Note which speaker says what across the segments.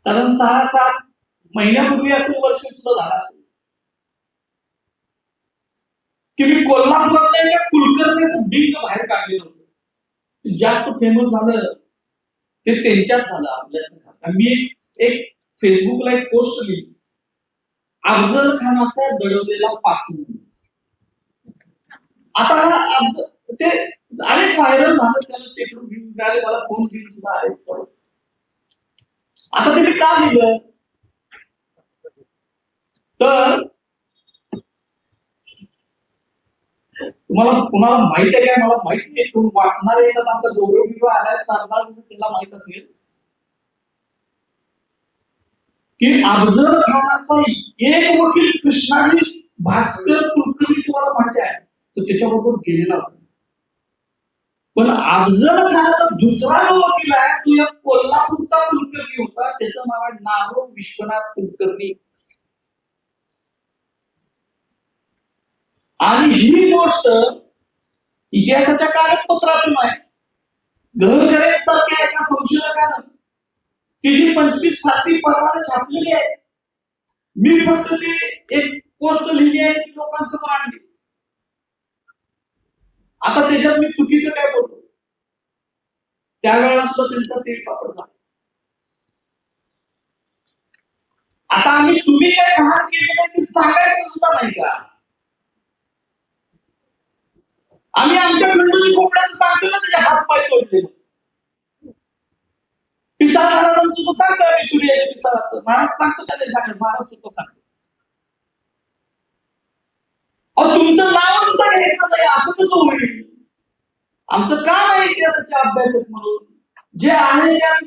Speaker 1: साधारण सहा सात महिन्यापूर्वी असेल वर्ष सुद्धा झाला असेल. की मी कोल्हापुरातल्या एका कुलकर्णीचं बिंग बाहेर काढलेलं होतं. जास्त फेमस झालं. ते त्यांच्यात झालं आपल्या मी एक फेसबुकला एक पोस्ट लिहिली. अफजल खानाचा दडवलेला पाचू आता हा ते अनेक व्हायरल झालं त्याला शेकडो व्ह्यूज मिळाले मला फोन घेऊन सुद्धा आहे आता ते का लिहिलं तर तुम्हाला कुणाला माहीत आहे काय? मला माहीत नाही. कोण वाचणारे येतात आमचा गौरव विवाह आलाय. करणार त्याला माहीत असेल. की अफजल खानाचा एक वकील कृष्णाजी भास्कर कुलकर्णी तुम्हाला माहिती आहे. तो त्याच्याबरोबर गेलेला होता. पण अफजल खानाचा दुसरा जो वकील आहे तो या त्याचं नाव आहे नारो विश्वनाथ कुलकर्णी. आणि ही गोष्ट इतिहासाच्या कागदपत्रातून आहे. गहजरे सारख्या एका संशोधकानं तिची पंचवीस फारसी परवाने छापलेली आहे. मी फक्त ती एक पोस्ट लिहिली आहे ती लोकांसमोर आणली. आता त्याच्यात मी चुकीचं काय बोलतो त्यावेळेला सुद्धा त्यांचा तेल पापड झाला आता आम्ही तुम्ही काय गहाण केलेलं आहे ते सांगायचं सुद्धा नाही का? आम्ही आमच्या खंडोजी कोकणाचं सांगतो ना त्याचे हात पाय तोडले. पिसा महाराजांचं तुझं सांगतो आम्ही सूर्याच्या पिसाळाचं महाराज सांगतो का नाही सांगत महाराज सुद्धा सांगतो. तुमचं नाव सुद्धा घ्यायचं नाही असं कसं होईल? आमचं काम आहे इतिहासाच्या अभ्यासात म्हणून. जे आहे ते आम्ही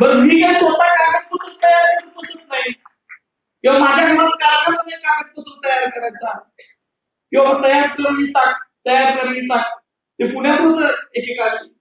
Speaker 1: बरं मी काय स्वतः कागदपत्र तयार करत बसत नाही. किंवा माझ्या घरात कारखाना नाही कागदपत्र तयार करायचा किंवा तयार करून टाक तयार करून टाक. ते पुण्यात होतं एकेकाळी.